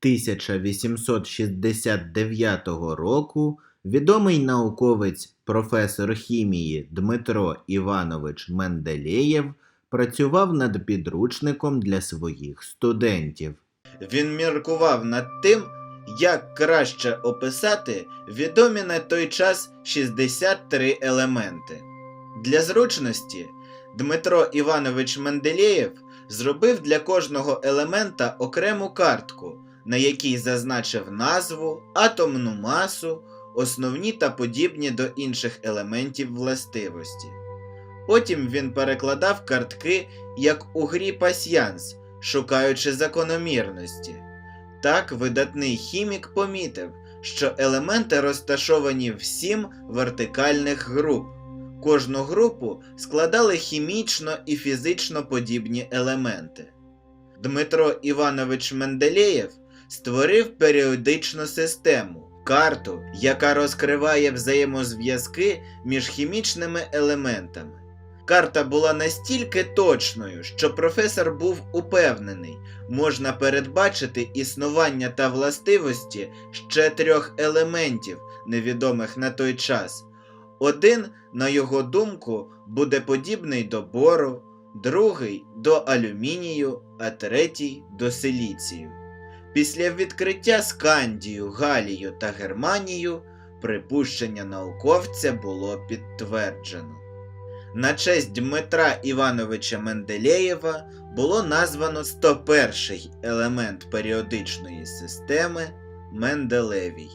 1869 року відомий науковець професор хімії Дмитро Іванович Менделєєв працював над підручником для своїх студентів. Він міркував над тим, як краще описати відомі на той час 63 елементи. Для зручності Дмитро Іванович Менделєєв зробив для кожного елемента окрему картку, на якій зазначив назву, атомну масу, основні та подібні до інших елементів властивості. Потім він перекладав картки як у грі пасьянс, шукаючи закономірності. Так видатний хімік помітив, що елементи розташовані в сім вертикальних груп. Кожну групу складали хімічно і фізично подібні елементи. Дмитро Іванович Менделєєв створив періодичну систему, карту, яка розкриває взаємозв'язки між хімічними елементами. Карта була настільки точною, що професор був упевнений, можна передбачити існування та властивості ще трьох елементів, невідомих на той час. Один, на його думку, буде подібний до бору, другий до алюмінію, а третій до силіцію. Після відкриття скандію, галію та германію припущення науковця було підтверджено. На честь Дмитра Івановича Менделєєва було названо 101 елемент періодичної системи Менделевій.